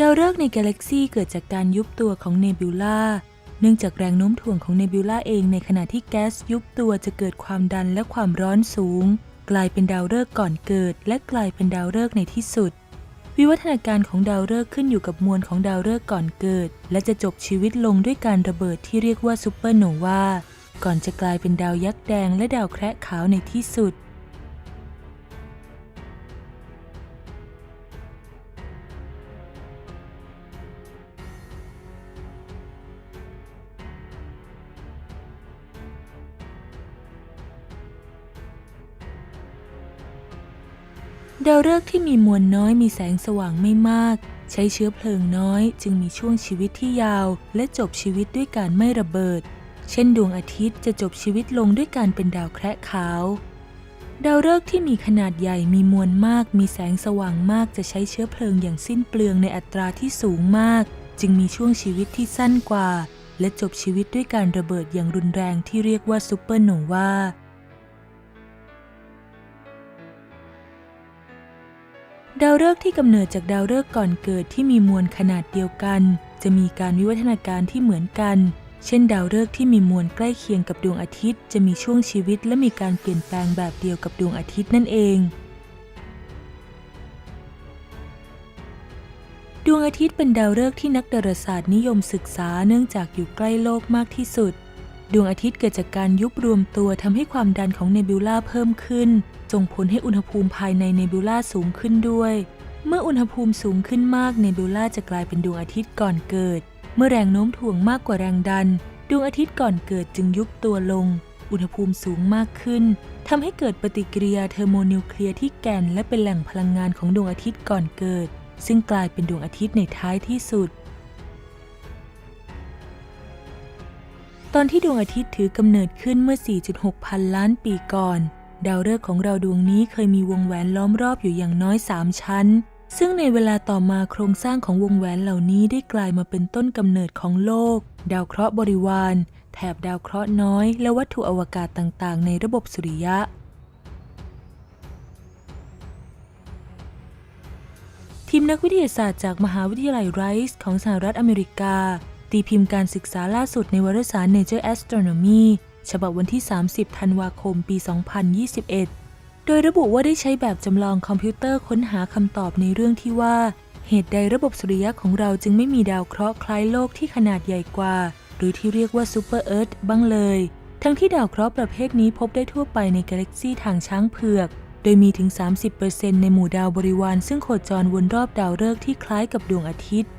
ดาวฤกษ์ในกาแล็กซีเกิดจากการยุบตัวของเนบิวลาเนื่องจากแรงโน้มถ่วงของเนบิวลาเองในขณะที่แก๊สยุบตัวจะเกิดความดันและความร้อนสูง กลายเป็นดาวฤกษ์ก่อนเกิด และกลายเป็นดาวฤกษ์ในที่สุด วิวัฒนาการของดาวฤกษ์ขึ้นอยู่กับมวลของดาวฤกษ์ก่อนเกิด และจะจบชีวิตลงด้วยการระเบิดที่เรียกว่าซูเปอร์โนวาก่อนจะกลายเป็นดาวยักษ์แดงและดาวแคระขาวในที่สุด ดาวฤกษ์ที่มีมวลน้อยมีแสงสว่างไม่มาก ใช้เชื้อเพลิงน้อยจึงมีช่วงชีวิตที่ยาว และจบชีวิตด้วยการไม่ระเบิด เช่นดวงอาทิตย์จะจบชีวิตลงด้วยการเป็นดาวแคระขาว ดาวฤกษ์ที่มีขนาดใหญ่มีมวลมาก มีแสงสว่างมากจะใช้เชื้อเพลิงอย่างสิ้นเปลืองในอัตราที่สูงมาก จึงมีช่วงชีวิตที่สั้นกว่า และจบชีวิตด้วยการระเบิดอย่างรุนแรงที่เรียกว่าซูเปอร์โนวา ดาวฤกษ์ที่กำเนิดจากดาวฤกษ์ก่อนเกิดที่มีมวลขนาดเดียวกัน จะมีการวิวัฒนาการที่เหมือนกัน เช่น ดาวฤกษ์ที่มีมวลใกล้เคียงกับดวงอาทิตย์ จะมีช่วงชีวิตและมีการเปลี่ยนแปลงแบบเดียวกับดวงอาทิตย์นั่นเอง ดวงอาทิตย์เป็นดาวฤกษ์ที่นักดาราศาสตร์นิยมศึกษาเนื่องจากอยู่ใกล้โลกมากที่สุด ดวงอาทิตย์เกิดจากการยุบรวมตัวทำให้ความดันของเนบิวลาเพิ่มขึ้นส่งผลให้อุณหภูมิภายในเนบิวลาสูงขึ้นด้วย เมื่ออุณหภูมิสูงขึ้นมากเนบิวลาจะกลายเป็นดวงอาทิตย์ก่อนเกิด เมื่อแรงโน้มถ่วงมากกว่าแรงดัน ดวงอาทิตย์ก่อนเกิดจึงยุบตัวลง อุณหภูมิสูงมากขึ้นทำให้เกิดปฏิกิริยาเทอร์โมนิวเคลียร์ที่แก่นและเป็นแหล่งพลังงานของดวงอาทิตย์ก่อนเกิด ซึ่งกลายเป็นดวงอาทิตย์ในท้ายที่สุด ตอนที่ดวงอาทิตย์ถือกำเนิดขึ้นเมื่อ 4.6 พันล้านปีก่อน ดาวฤกษ์ของเราดวงนี้เคยมีวงแหวนล้อมรอบอยู่อย่างน้อย 3 ชั้น ซึ่งในเวลาต่อมาโครงสร้างของวงแหวนเหล่านี้ได้กลายมาเป็นต้นกำเนิดของโลก ดาวเคราะห์บริวาร แถบดาวเคราะห์น้อย และวัตถุอวกาศต่างๆ ในระบบสุริยะทีมนักวิทยาศาสตร์จากมหาวิทยาลัยไรส์ของสหรัฐอเมริกา ตีพิมพ์การศึกษาล่าสุดในวารสาร Nature Astronomy ฉบับวันที่ 30 ธันวาคม ปี 2021 โดยระบุว่าได้ใช้แบบจำลองคอมพิวเตอร์ค้นหาคำตอบในเรื่องที่ว่า เหตุใดระบบสุริยะของเราจึงไม่มีดาวเคราะห์คล้ายโลกที่ขนาดใหญ่กว่า หรือที่เรียกว่าซูเปอร์เอิร์ธบ้างเลย ทั้งที่ดาวเคราะห์ประเภทนี้พบได้ทั่วไปในกาแล็กซีทางช้างเผือก โดยมีถึง 30%ในหมู่ดาวบริวารซึ่งโคจรวนรอบดาวฤกษ์ที่คล้ายกับดวงอาทิตย์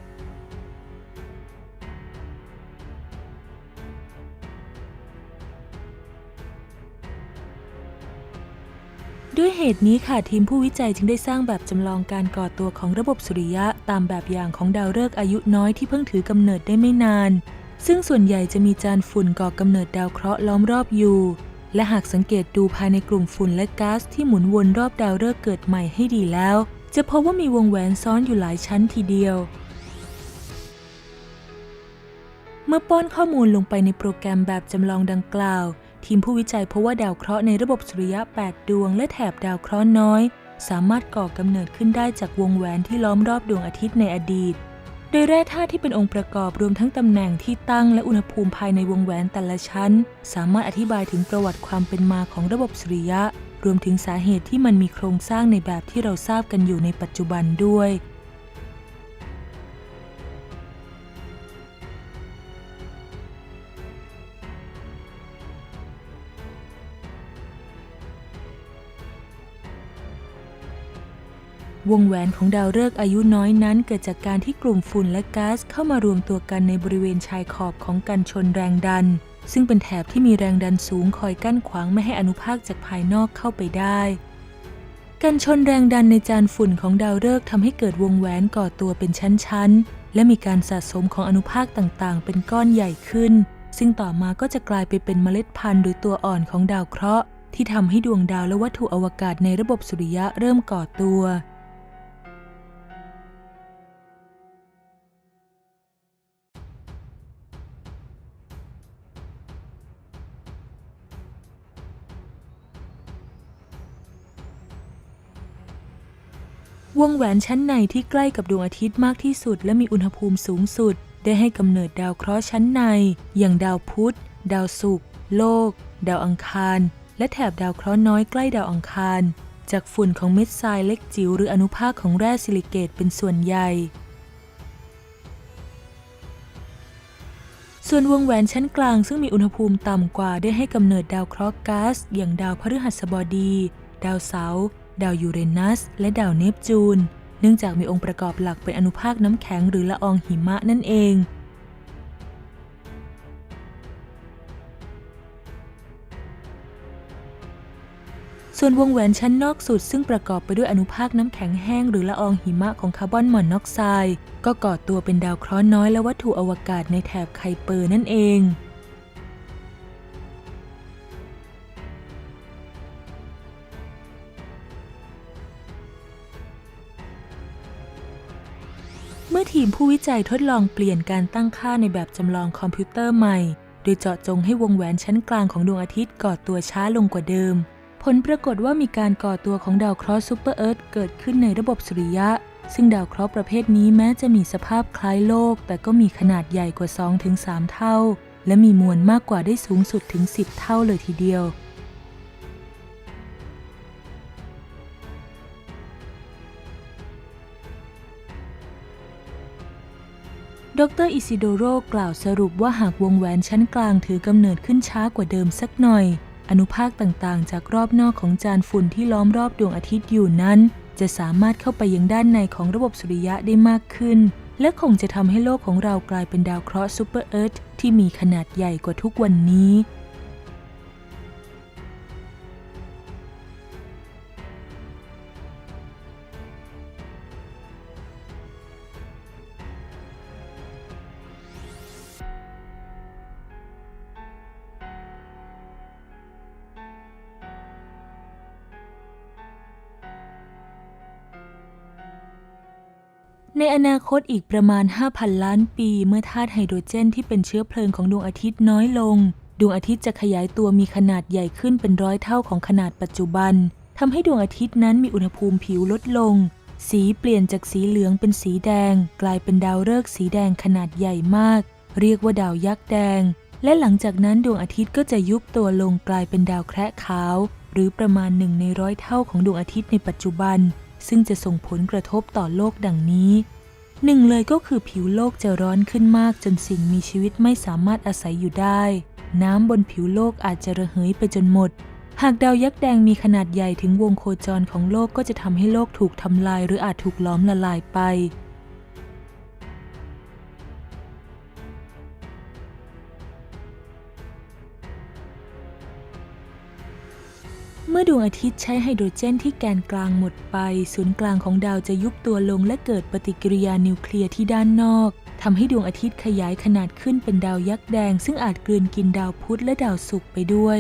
ด้วยเหตุนี้ค่ะทีมผู้วิจัยจึงได้สร้างแบบจำลองการก่อตัวของระบบสุริยะ ตามแบบอย่างของดาวฤกษ์อายุน้อยที่เพิ่งถือกำเนิดได้ไม่นาน ซึ่งส่วนใหญ่จะมีจานฝุ่นก่อกำเนิดดาวเคราะห์ล้อมรอบอยู่ และหากสังเกตดูภายในกลุ่มฝุ่นและก๊าซที่หมุนวนรอบดาวฤกษ์เกิดใหม่ให้ดีแล้ว จะพบว่ามีวงแหวนซ้อนอยู่หลายชั้นทีเดียวเมื่อป้อนข้อมูลลงไปในโปรแกรมแบบจำลองดังกล่าว ทีมผู้วิจัยพบว่าดาวเคราะห์ในระบบสุริยะ 8 ดวง และแถบดาวเคราะห์น้อย สามารถก่อกำเนิดขึ้นได้จากวงแหวนที่ล้อมรอบดวงอาทิตย์ในอดีต โดยแร่ธาตุที่เป็นองค์ประกอบรวมทั้งตำแหน่งที่ตั้งและอุณหภูมิภายในวงแหวนแต่ละชั้น สามารถอธิบายถึงประวัติความเป็นมาของระบบสุริยะ รวมถึงสาเหตุที่มันมีโครงสร้างในแบบที่เราทราบกันอยู่ในปัจจุบันด้วย วงแหวนของดาวฤกษ์อายุน้อยนั้นเกิดจากการที่กลุ่มฝุ่นและก๊าซเข้ามารวมตัวกันในบริเวณชายขอบของกันชนแรงดัน ซึ่งเป็นแถบที่มีแรงดันสูงคอยกั้นขวางไม่ให้อนุภาคจากภายนอกเข้าไปได้กันชนแรงดันในจานฝุ่นของดาวฤกษ์ทำให้เกิดวงแหวนก่อตัวเป็นชั้นๆ และมีการสะสมของอนุภาคต่างๆ เป็นก้อนใหญ่ขึ้น ซึ่งต่อมาก็จะกลายไปเป็นเมล็ดพันธุ์หรือตัวอ่อนของดาวเคราะห์ที่ทำให้ดวงดาวและวัตถุอวกาศในระบบสุริยะเริ่มก่อตัว วงแหวนชั้นในที่ใกล้กับดวงอาทิตย์มากที่สุด และมีอุณหภูมิสูงสุด ได้ให้กำเนิดดาวเคราะห์ชั้นใน อย่างดาวพุธ ดาวศุกร์โลก ดาวอังคาร และแถบดาวเคราะห์น้อยใกล้ดาวอังคาร จากฝุ่นของเม็ดทรายเล็กจิ๋วหรืออนุภาคของแร่ซิลิเกตเป็นส่วนใหญ่ ส่วนวงแหวนชั้นกลางซึ่งมีอุณหภูมิต่ำกว่าได้ให้กำเนิดดาวเคราะห์ก๊าซอย่างดาวพฤหัสบดี ดาวเสาร์ ดาวยูเรนัส และดาวเนปจูน เนื่องจากมีองค์ประกอบหลักเป็นอนุภาคน้ำแข็งหรือละอองหิมะนั่นเองส่วนวงแหวนชั้นนอกสุดซึ่งประกอบไปด้วยอนุภาคน้ำแข็งแห้งหรือละอองหิมะของคาร์บอนมอนอกไซด์ก็ก่อตัวเป็นดาวเคราะห์น้อยและวัตถุอวกาศในแถบไคเปอร์นั่นเอง ทีมผู้วิจัยทดลองเปลี่ยนการตั้งค่าในแบบจำลองคอมพิวเตอร์ใหม่ โดยเจาะจงให้วงแหวนชั้นกลางของดวงอาทิตย์ก่อตัวช้าลงกว่าเดิม ผลปรากฏว่ามีการก่อตัวของดาวเคราะห์ซูเปอร์เอิร์ธเกิดขึ้นในระบบสุริยะ ซึ่งดาวเคราะห์ประเภทนี้แม้จะมีสภาพคล้ายโลก แต่ก็มีขนาดใหญ่กว่า 2-3 เท่า และมีมวลมากกว่าได้สูงสุดถึง 10 เท่าเลยทีเดียว ดรอิซิโดโรกล่าวสรุปว่าหากวงแหวนชั้นกลางถือกำเนิดขึ้นช้ากว่าเดิมสักหน่อย อนุภาคต่างๆ จากรอบนอกของจานฝุ่นที่ล้อมรอบดวงอาทิตย์อยู่นั้น จะสามารถเข้าไปยังด้านในของระบบสุริยะได้มากขึ้น และคงจะทำให้โลกของเรากลายเป็นดาวเคราะห์ซูเปอร์เอิร์ธที่มีขนาดใหญ่กว่าทุกวันนี้ ในอนาคตอีกประมาณ 5,000 ล้านปีเมื่อธาตุไฮโดรเจนที่เป็นเชื้อเพลิงของดวงอาทิตย์น้อยลง ดวงอาทิตย์จะขยายตัวมีขนาดใหญ่ขึ้นเป็นร้อยเท่าของขนาดปัจจุบันทำให้ดวงอาทิตย์นั้นมีอุณหภูมิผิวลดลง สีเปลี่ยนจากสีเหลืองเป็นสีแดง กลายเป็นดาวฤกษ์สีแดงขนาดใหญ่มาก เรียกว่าดาวยักษ์แดง และหลังจากนั้นดวงอาทิตย์ก็จะยุบตัวลงกลายเป็นดาวแคระขาว หรือประมาณหนึ่งในร้อยเท่าของดวงอาทิตย์ในปัจจุบัน ซึ่งจะส่งผลกระทบต่อโลกดังนี้หนึ่งเลยก็คือผิวโลกจะร้อนขึ้นมากจนสิ่งมีชีวิตไม่สามารถอาศัยอยู่ได้ น้ำบนผิวโลกอาจจะระเหยไปจนหมด หากดาวยักษ์แดงมีขนาดใหญ่ถึงวงโคจรของโลกก็จะทำให้โลกถูกทำลายหรืออาจถูกล้อมละลายไป เมื่อดวงอาทิตย์ใช้ไฮโดรเจนที่แกนกลางหมดไป ศูนย์กลางของดาวจะยุบตัวลงและเกิดปฏิกิริยานิวเคลียร์ที่ด้านนอกทำให้ดวงอาทิตย์ขยายขนาดขึ้นเป็นดาวยักษ์แดง ซึ่งอาจกลืนกินดาวพุธและดาวศุกร์ไปด้วย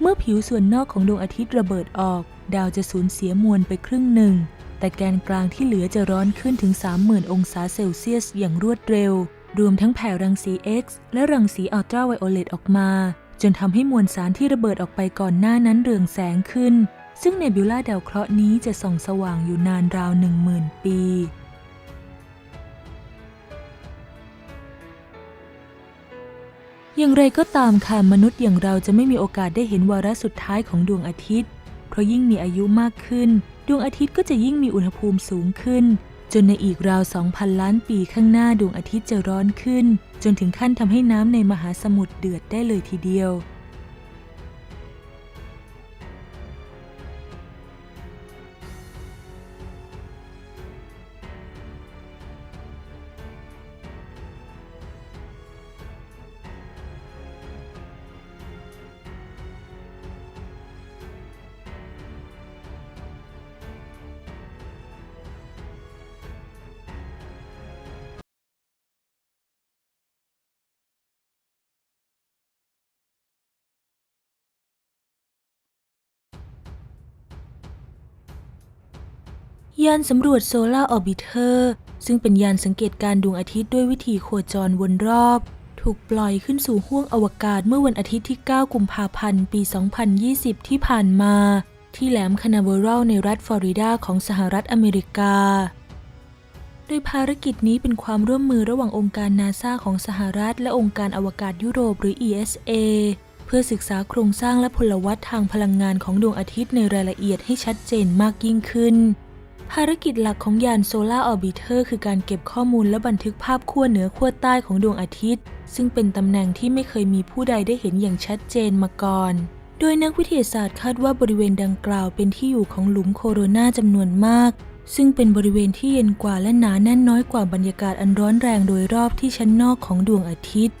เมื่อผิวส่วนนอกของดวงอาทิตย์ระเบิดออก ดาวจะสูญเสียมวลไปครึ่งหนึ่ง แต่แกนกลางที่เหลือจะร้อนขึ้นถึง 30,000 องศาเซลเซียสอย่างรวดเร็ว รวมทั้งแผ่รังสี X และรังสีอัลตราไวโอเลตออกมา จนทำให้มวลสารที่ระเบิดออกไปก่อนหน้านั้นเรืองแสงขึ้น ซึ่งเนบิวลาดาวเคราะห์นี้จะส่องสว่างอยู่นานราว10,000ปี อย่างไรก็ตามค่ะมนุษย์อย่างเราจะไม่มีโอกาสได้เห็นวาระสุดท้ายของดวงอาทิตย์ เพราะยิ่งมีอายุมากขึ้น ดวงอาทิตย์ก็จะยิ่งมีอุณหภูมิสูงขึ้น จนในอีกราว 2,000 ล้านปีข้างหน้าดวงอาทิตย์จะร้อนขึ้น จนถึงขั้นทำให้น้ำในมหาสมุทรเดือดได้เลยทีเดียว ยานสำรวจโซลาร์ออร์บิเตอร์ซึ่งเป็นยานสังเกตการดวงอาทิตย์ด้วยวิธีโคจรวนรอบ ถูกปล่อยขึ้นสู่ห้วงอวกาศเมื่อวันอาทิตย์ที่ 9 กุมภาพันธ์ ปี 2020 ที่ผ่านมา ที่แหลมคานาเวอรัลในรัฐฟลอริดาของสหรัฐอเมริกา โดยภารกิจนี้เป็นความร่วมมือระหว่างองค์การนาซาของสหรัฐ และองค์การอวกาศยุโรปหรือ ESA เพื่อศึกษาโครงสร้างและพลวัตทางพลังงานของดวงอาทิตย์ในรายละเอียดให้ชัดเจนมากยิ่งขึ้น ภารกิจหลักของยานโซลาร์ออร์บิเตอร์คือการเก็บข้อมูลและบันทึกภาพขั้วเหนือขั้วใต้ของดวงอาทิตย์ ซึ่งเป็นตำแหน่งที่ไม่เคยมีผู้ใดได้เห็นอย่างชัดเจนมาก่อน โดยนักวิทยาศาสตร์คาดว่าบริเวณดังกล่าวเป็นที่อยู่ของหลุมโคโรนาจำนวนมาก ซึ่งเป็นบริเวณที่เย็นกว่าและหนาแน่นน้อยกว่าบรรยากาศอันร้อนแรงโดยรอบที่ชั้นนอกของดวงอาทิตย์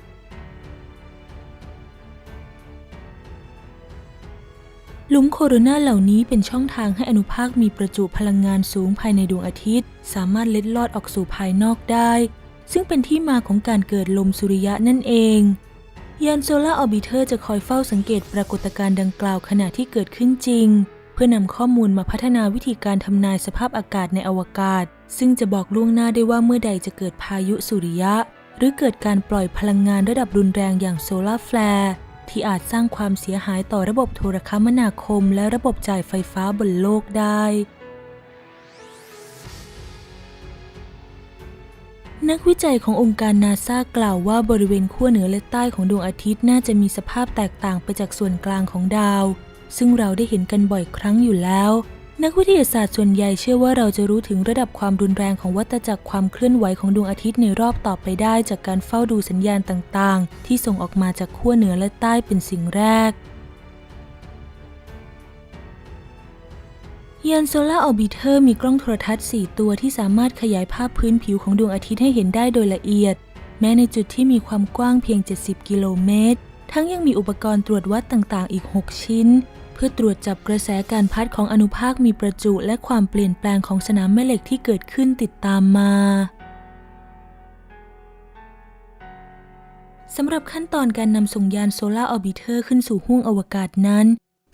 หลุมโคโรนาเหล่านี้เป็นช่องทางให้อนุภาคมีประจุพลังงานสูงภายในดวงอาทิตย์ สามารถเล็ดลอดออกสู่ภายนอกได้ ซึ่งเป็นที่มาของการเกิดลมสุริยะนั่นเองยานโซลาร์ออร์บิเตอร์จะคอยเฝ้าสังเกตปรากฏการณ์ดังกล่าวขณะที่เกิดขึ้นจริง เพื่อนำข้อมูลมาพัฒนาวิธีการทำนายสภาพอากาศในอวกาศ ซึ่งจะบอกล่วงหน้าได้ว่าเมื่อใดจะเกิดพายุสุริยะ หรือเกิดการปล่อยพลังงานระดับรุนแรงอย่างโซลาร์แฟลร์ ที่อาจสร้างความเสียหายต่อระบบโทรคมนาคมและระบบจ่ายไฟฟ้าบนโลกได้ นักวิจัยขององค์การนาซากล่าวว่าบริเวณขั้วเหนือและใต้ของดวงอาทิตย์น่าจะมีสภาพแตกต่างไปจากส่วนกลางของดาว ซึ่งเราได้เห็นกันบ่อยครั้งอยู่แล้ว นักวิทยาศาสตร์ส่วนใหญ่เชื่อว่าเราจะรู้ถึงระดับความรุนแรงของวัฏจักรความเคลื่อนไหวของดวงอาทิตย์ในรอบต่อไปได้จากการเฝ้าดูสัญญาณต่างๆ ที่ส่งออกมาจากขั้วเหนือและใต้เป็นสิ่งแรกยานโซลาร์ออบิเตอร์มีกล้องโทรทัศน์ 4 ตัวที่สามารถขยายภาพพื้นผิวของดวงอาทิตย์ให้เห็นได้โดยละเอียด แม้ในจุดที่มีความกว้างเพียง 70 กิโลเมตร ทั้งยังมีอุปกรณ์ตรวจวัดต่างๆ อีก 6 ชิ้น เพื่อตรวจจับกระแสการพัดของอนุภาคมีประจุและความเปลี่ยนแปลงของสนามแม่เหล็กที่เกิดขึ้นติดตามมาสำหรับขั้นตอนการนำส่งยานโซลาร์ออร์บิเตอร์ขึ้นสู่ห้วงอวกาศนั้น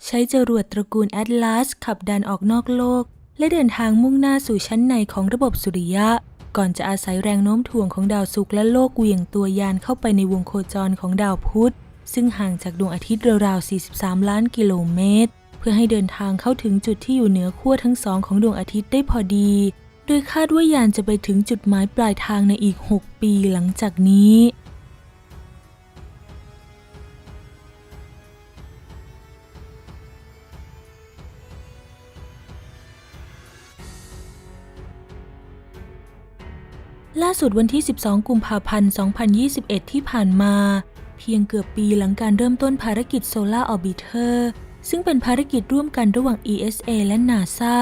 ใช้จรวดตระกูลแอตลาสขับดันออกนอกโลก และเดินทางมุ่งหน้าสู่ชั้นในของระบบสุริยะ ก่อนจะอาศัยแรงโน้มถ่วงของดาวศุกร์และโลกเหวี่ยงตัวยานเข้าไปในวงโคจรของดาวพุธ ซึ่งห่างจากดวงอาทิตย์ราวๆ 43 ล้านกิโลเมตร เพื่อให้เดินทางเข้าถึงจุดที่อยู่เหนือขั้วทั้งสองของดวงอาทิตย์ได้พอดี โดยคาดว่ายานจะไปถึงจุดหมายปลายทางในอีก 6 ปีหลังจากนี้ล่าสุดวันที่ 12 กุมภาพันธ์ 2021 ที่ผ่านมา พียงเกือบปีหลังการเริ่มต้นภารกิจ Solar Orbiter ซึ่งเป็นภารกิจร่วมกันระหว่าง ESA และ NASA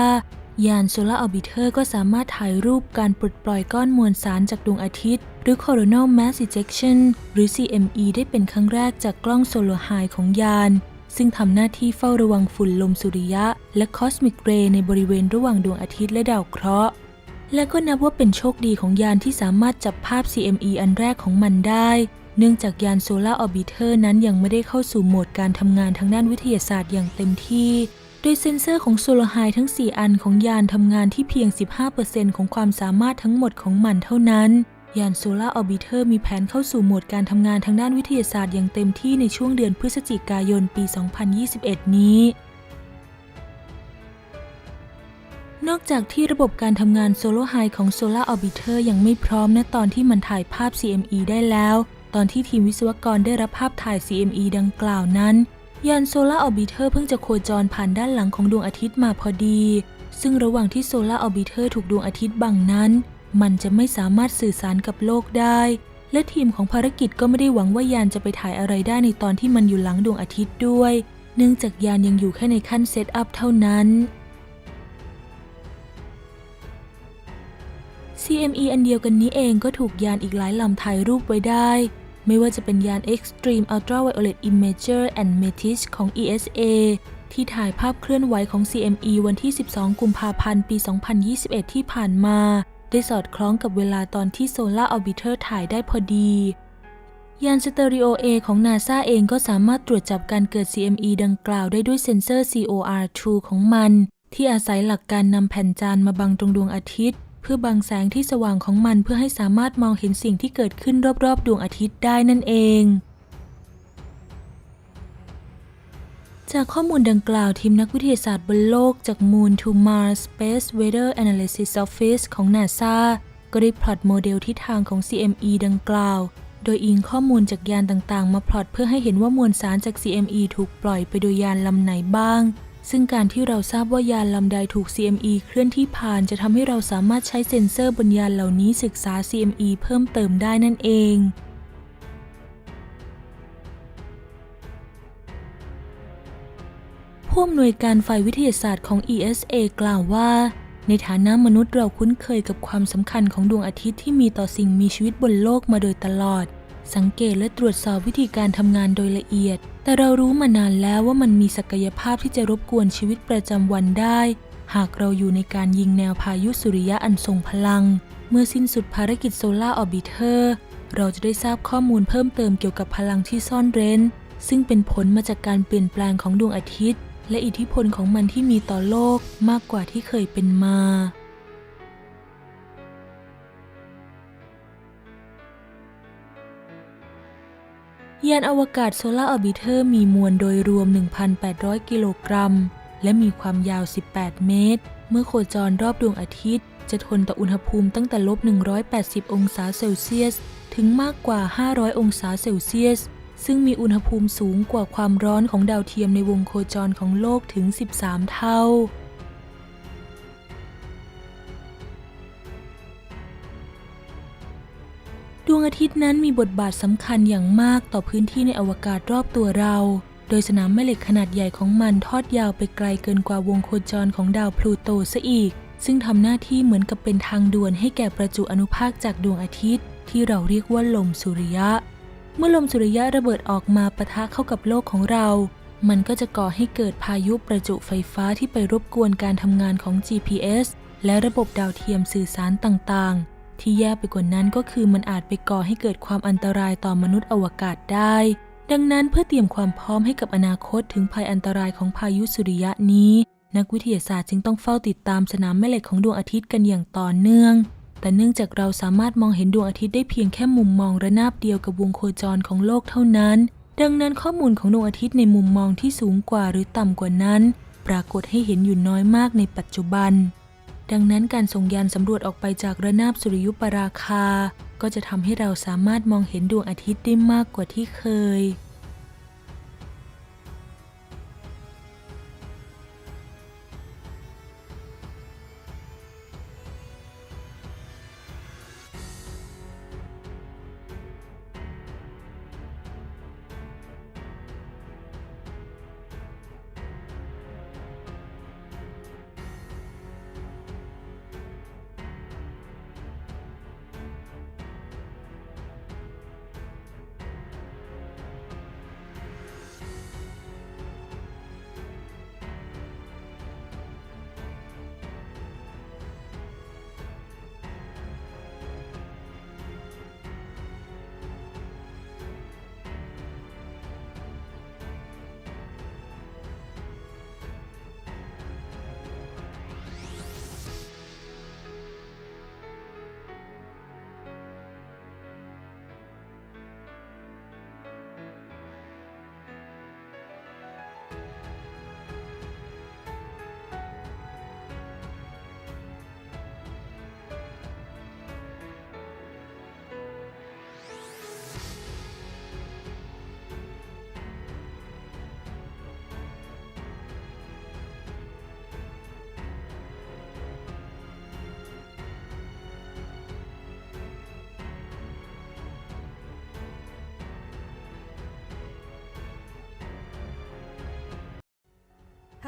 ยาน Solar Orbiter ก็สามารถถ่ายรูปการปลดปล่อยก้อนมวลสารจากดวงอาทิตย์ หรือ Coronal Mass Ejection หรือ CME ได้เป็นครั้งแรกจากกล้องโซโลไฮของยาน ซึ่งทำหน้าที่เฝ้าระวังฝุ่นลมสุริยะ และคอสมิกเรย์ในบริเวณระหว่างดวงอาทิตย์และดาวเคราะห์และก็นับว่าเป็นโชคดีของยานที่สามารถจับภาพ CME อันแรกของมันได้ เนื่องจากยานโซลาร์ออร์บิเตอร์นั้นยังไม่ได้เข้าสู่โหมดการทำงานทางด้านวิทยาศาสตร์อย่างเต็มที่ โดยเซ็นเซอร์ของโซโลไฮทั้ง 4 อันของยานทำงานที่เพียง 15%ของความสามารถทั้งหมดของมันเท่านั้น ยานโซลาร์ออร์บิเตอร์มีแผนเข้าสู่โหมดการทำงานทางด้านวิทยาศาสตร์อย่างเต็มที่ในช่วงเดือนพฤศจิกายนปี 2021 นี้นอกจากที่ระบบการทำงานโซโลไฮของ Solar Orbiter ยังไม่พร้อมณตอนที่มันถ่ายภาพ CME ได้แล้ว ตอนที่ทีมวิศวกรได้รับภาพถ่าย CME ดังกล่าวนั้น ยาน Solar Orbiter เพิ่งจะโคจรผ่านด้านหลังของดวงอาทิตย์มาพอดี ซึ่งระหว่างที่ Solar Orbiter ถูกดวงอาทิตย์บังนั้น มันจะไม่สามารถสื่อสารกับโลกได้ และทีมของภารกิจก็ไม่ได้หวังว่ายานจะไปถ่ายอะไรได้ในตอนที่มันอยู่หลังดวงอาทิตย์ด้วย เนื่องจากยานยังอยู่แค่ในขั้นเซตอัพเท่านั้น CME อันเดียวกันนี้เองก็ถูกยานอีกหลายลำถ่ายรูปไว้ได้ ไม่ว่าจะเป็นยาน Extreme Ultraviolet Imager and METIS ของ ESA ที่ถ่ายภาพเคลื่อนไหวของ CME วันที่ 12 กุมภาพันธ์ ปี 2021 ที่ผ่านมา ได้สอดคล้องกับเวลาตอนที่ Solar Orbiter ถ่ายได้พอดียาน Stereo A ของ NASA เองก็สามารถตรวจจับการเกิด CME ดังกล่าวได้ด้วยเซ็นเซอร์ COR2 ของมัน ที่อาศัยหลักการนำแผ่นจานมาบังตรงดวงอาทิตย์ พื่อบังแสงที่สว่างของมันเพื่อให้สามารถมองเห็นสิ่งที่เกิดขึ้นรอบๆ ดวงอาทิตย์ได้นั่นเอง จากข้อมูลดังกล่าวทีมนักวิทยาศาสตร์บนโลกจาก Moon to Mars Space Weather Analysis Office ของ NASA ก็ได้พลอตโมเดลทิศทางของ CME ดังกล่าว โดยอิงข้อมูลจากยานต่างๆ มาพลอตเพื่อให้เห็นว่ามวลสารจาก CME ถูกปล่อยไปโดยยานลำไหนบ้าง ซึ่งการที่เราทราบว่ายานลำใดถูก CME เคลื่อนที่ผ่านจะทำให้เราสามารถใช้เซ็นเซอร์บนยานเหล่านี้ศึกษา CME เพิ่มเติมได้นั่นเองผู้อำนวยการฝ่ายวิทยาศาสตร์ของ ESA กล่าวว่า ในฐานะมนุษย์เราคุ้นเคยกับความสำคัญของดวงอาทิตย์ที่มีต่อสิ่งมีชีวิตบนโลกมาโดยตลอด สังเกตและตรวจสอบวิธีการทำงานโดยละเอียด แต่เรารู้มานานแล้วว่ามันมีศักยภาพที่จะรบกวนชีวิตประจำวันได้ หากเราอยู่ในการยิงแนวพายุสุริยะอันทรงพลัง เมื่อสิ้นสุดภารกิจโซลาร์ออร์บิเตอร์เราจะได้ทราบข้อมูลเพิ่มเติมเกี่ยวกับพลังที่ซ่อนเร้น ซึ่งเป็นผลมาจากการเปลี่ยนแปลงของดวงอาทิตย์ และอิทธิพลของมันที่มีต่อโลกมากกว่าที่เคยเป็นมา ยานอวกาศโซลาร์ออร์บิเตอร์มีมวลโดยรวม 1,800 กิโลกรัม และมีความยาว 18 เมตร เมื่อโคจรรอบดวงอาทิตย์ จะทนต่ออุณหภูมิตั้งแต่ลบ 180 องศาเซลเซียส ถึงมากกว่า 500 องศาเซลเซียส ซึ่งมีอุณหภูมิสูงกว่าความร้อนของดาวเทียมในวงโคจรของโลกถึง 13 เท่า วงอาทิตย์นั้นมีบทบาทสำคัญอย่างมากต่อพื้นที่ในอวกาศรอบตัวเรา โดยสนามแม่เหล็กขนาดใหญ่ของมันทอดยาวไปไกลเกินกว่าวงโคจรของดาวพลูโตซะอีก ซึ่งทำหน้าที่เหมือนกับเป็นทางด่วนให้แก่ประจุอนุภาคจากดวงอาทิตย์ ที่เราเรียกว่าลมสุริยะ เมื่อลมสุริยะระเบิดออกมาปะทะเข้ากับโลกของเรา มันก็จะก่อให้เกิดพายุประจุไฟฟ้าที่ไปรบกวนการทำงานของ GPS และระบบดาวเทียมสื่อสารต่างๆ ที่แย่ไปกว่านั้นก็คือมันอาจไปก่อให้เกิดความอันตรายต่อมนุษย์อวกาศได้ ดังนั้นเพื่อเตรียมความพร้อมให้กับอนาคตถึงภัยอันตรายของพายุสุริยะนี้ นักวิทยาศาสตร์จึงต้องเฝ้าติดตามสนามแม่เหล็กของดวงอาทิตย์กันอย่างต่อเนื่อง แต่เนื่องจากเราสามารถมองเห็นดวงอาทิตย์ได้เพียงแค่มุมมองระนาบเดียวกับวงโคจรของโลกเท่านั้น ดังนั้นข้อมูลของดวงอาทิตย์ในมุมมองที่สูงกว่าหรือต่ำกว่านั้น ปรากฏให้เห็นอยู่น้อยมากในปัจจุบัน ดังนั้นการส่งยานสำรวจออกไปจากระนาบสุริยุปราคา ก็จะทำให้เราสามารถมองเห็นดวงอาทิตย์ได้มากกว่าที่เคย